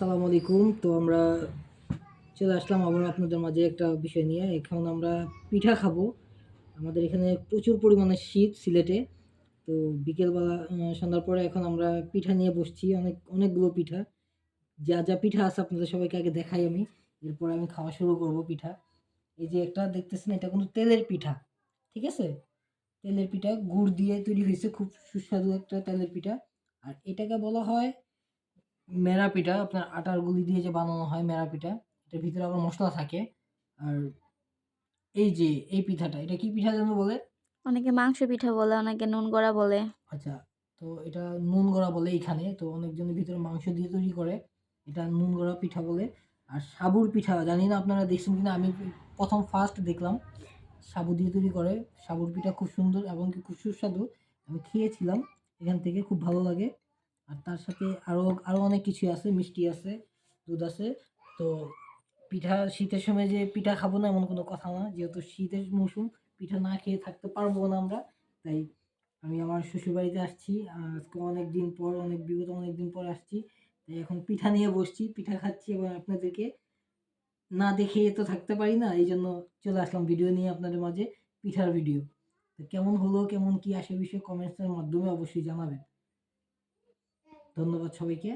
আসসালামু আলাইকুম। তো আমরা চলে আসলাম আবার আপনাদের মাঝে একটা বিষয় নিয়ে। এখন আমরা পিঠা খাব। আমাদের এখানে প্রচুর পরিমাণে শীত সিলেটে। তো বিকেলবেলা সন্ধ্যার পরে এখন আমরা পিঠা নিয়ে বসছি। অনেক, অনেকগুলো পিঠা। যা যা পিঠা আছে আপনাদের সবাইকে আগে দেখাই আমি। এরপর আমি খাওয়া শুরু করব পিঠা। এই যে একটা দেখতেছেন, এটা কিন্তু তেলের পিঠা। ঠিক আছে? তেলের পিঠা, গুড় দিয়ে তৈরি হয়েছে। খুব সুস্বাদু একটা তেলের পিঠা। আর এটাকে বলা হয় মেরা পিঠা আপনার আটার গুলি দিয়ে যে বানানো হয় মেরা পিঠা এটার ভিতরে আবার মশলা থাকে। আর এই যে এই পিঠাটা এটা কি পিঠা যেন বলে? অনেকে মাংস পিঠা বলে অনেকে নুন গড়া বলে। আচ্ছা তো এটা নুন গড়া বলে এইখানে তো অনেকজনের ভিতরে মাংস দিয়ে তৈরি করে এটা নুন গড়া পিঠা বলে। আর সাবুর পিঠা জানি না আপনারা দেখছেন কিনা আমি প্রথম ফার্স্ট দেখলাম। সাবু দিয়ে তৈরি করে সাবুর পিঠা খুব সুন্দর এবং কি খুব সুস্বাদু। আমি খেয়েছিলাম এখান থেকে খুব ভালো লাগে। আর তার সাথে আরও আরও অনেক কিছু আছে, মিষ্টি আছে, দুধ আছে। তো পিঠা, শীতের সময় যে পিঠা খাব না এমন কোনো কথা না। যেহেতু শীতের মৌসুম, পিঠা না খেয়ে থাকতে পারব না আমরা। তাই আমি আমার শ্বশুরবাড়িতে আসছি। আজকে অনেক দিন পর, অনেক বিগত অনেক দিন পর আসছি। তাই এখন পিঠা নিয়ে বসছি, পিঠা খাচ্ছি। এবং আপনাদেরকে না দেখে তো থাকতে পারি না, এই জন্য চলে আসলাম ভিডিও নিয়ে আপনাদের মাঝে, পিঠার ভিডিও তো কেমন হলো, কেমন কি আসে বিষয়ে কমেন্টসের মাধ্যমে অবশ্যই জানাবেন। ধন্যবাদ সবাইকে।